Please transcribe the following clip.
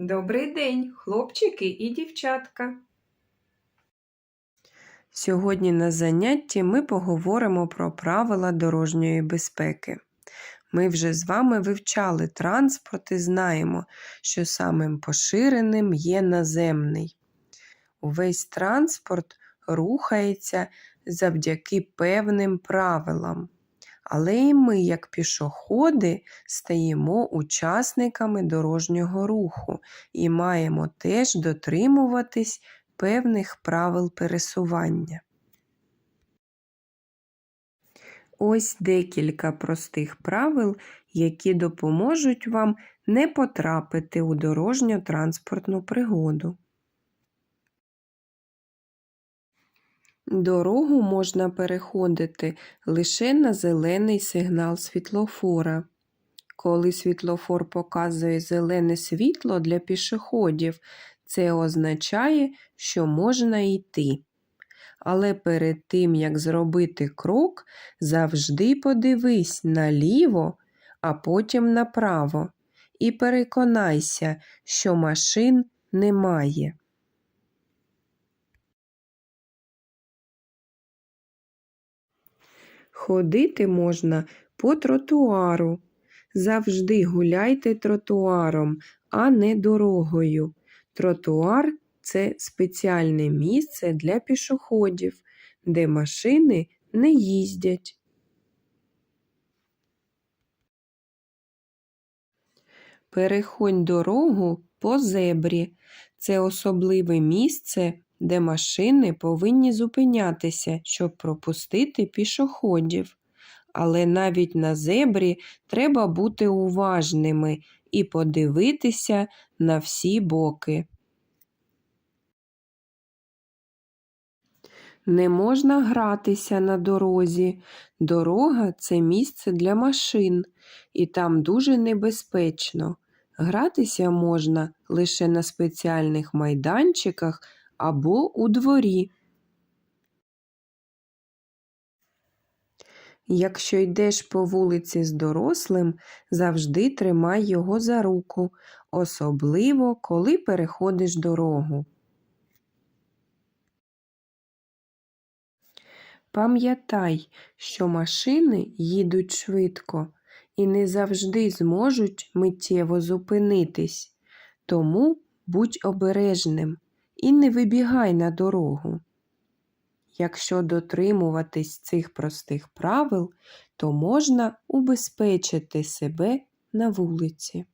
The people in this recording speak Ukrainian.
Добрий день, хлопчики і дівчатка. Сьогодні на занятті ми поговоримо про правила дорожньої безпеки. Ми вже з вами вивчали транспорт і знаємо, що самим поширеним є наземний. Увесь транспорт рухається завдяки певним правилам. Але і ми, як пішоходи, стаємо учасниками дорожнього руху і маємо теж дотримуватись певних правил пересування. Ось декілька простих правил, які допоможуть вам не потрапити у дорожньо-транспортну пригоду. Дорогу можна переходити лише на зелений сигнал світлофора. Коли світлофор показує зелене світло для пішоходів, це означає, що можна йти. Але перед тим, як зробити крок, завжди подивись наліво, а потім направо, і переконайся, що машин немає. Ходити можна по тротуару. Завжди гуляйте тротуаром, а не дорогою. Тротуар це спеціальне місце для пішоходів, де машини не їздять. Переходь дорогу по зебрі. Це особливе місце, де машини повинні зупинятися, щоб пропустити пішоходів. Але навіть на зебрі треба бути уважними і подивитися на всі боки. Не можна гратися на дорозі. Дорога це місце для машин, і там дуже небезпечно. Гратися можна лише на спеціальних майданчиках або у дворі. Якщо йдеш по вулиці з дорослим, завжди тримай його за руку, особливо коли переходиш дорогу. Пам'ятай, що машини їдуть швидко і не завжди зможуть миттєво зупинитись, тому будь обережним і не вибігай на дорогу. Якщо дотримуватись цих простих правил, то можна убезпечити себе на вулиці.